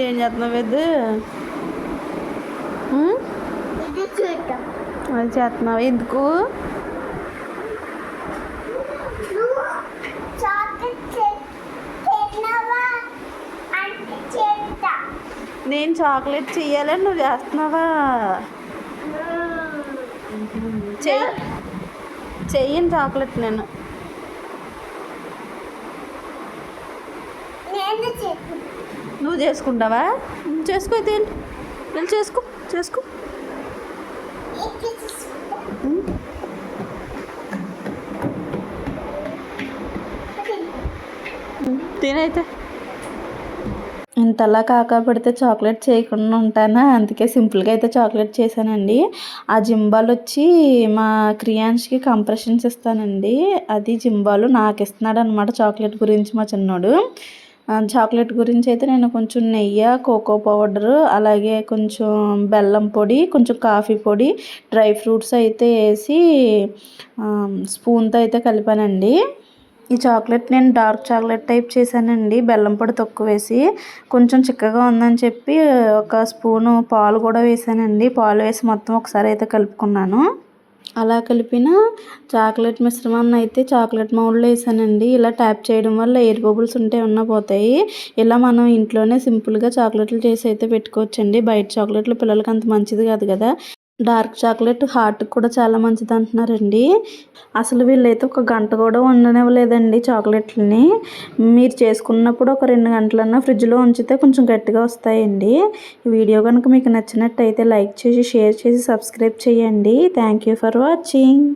ఏం చేస్తున్నావు పెద్ద అది చేస్తున్నావు ఎందుకు నేను చాక్లెట్ చెయ్యాలని నువ్వు చేస్తున్నావా చెయ్యి చెయ్యను చాక్లెట్ నేను నువ్వు చేసుకుంటావా? చేసుకో అయితే వెళ్ళి చేసుకో చేసుకో. తినైతే ఇంతలా కాకా పెడితే చాక్లెట్ చేయకుండా ఉంటానా? అందుకే సింపుల్గా అయితే చాక్లెట్ చేశానండి. ఆ జింబాల్ వచ్చి మా క్రియాన్స్కి కంప్రెషన్స్ ఇస్తానండి. అది జింబాలు నాకు ఇస్తున్నాడు అనమాట చాక్లెట్ గురించి మా చిన్నోడు. చాక్లెట్ గురించి అయితే నేను కొంచెం నెయ్యి కోకో పౌడర్ అలాగే కొంచెం బెల్లం పొడి కొంచెం కాఫీ పొడి డ్రై ఫ్రూట్స్ అయితే వేసి స్పూన్తో అయితే కలిపానండి. ఈ చాక్లెట్ నేను డార్క్ చాక్లెట్ టైప్ చేశానండి బెల్లం పొడి తక్కువ వేసి. కొంచెం చిక్కగా ఉందని చెప్పి ఒక స్పూను పాలు కూడా వేసానండి పాలు వేసి మొత్తం ఒకసారి అయితే కలుపుకున్నాను. అలా కలిపిన చాక్లెట్ మిశ్రమాన్ని అయితే చాక్లెట్ మౌల్డ్లో వేసానండి. ఇలా ట్యాప్ చేయడం వల్ల ఎయిర్ బబుల్స్ ఉంటే ఉన్న పోతాయి. ఇలా మనం ఇంట్లోనే సింపుల్గా చాక్లెట్లు చేసి అయితే పెట్టుకోవచ్చండి. బయట చాక్లెట్లు పిల్లలకి అంత మంచిది కాదు కదా. డార్క్ చాక్లెట్ హార్ట్కి కూడా చాలా మంచిది అంటున్నారండి. అసలు వీళ్ళైతే ఒక గంట కూడా ఉండనివ్వలేదండి చాక్లెట్లని. మీరు చేసుకున్నప్పుడు ఒక రెండు గంటలన్నా ఫ్రిడ్జ్లో ఉంచితే కొంచెం గట్టిగా వస్తాయండి. ఈ వీడియో కనుక మీకు నచ్చినట్టయితే లైక్ చేసి షేర్ చేసి సబ్స్క్రైబ్ చేయండి. Thank you for watching.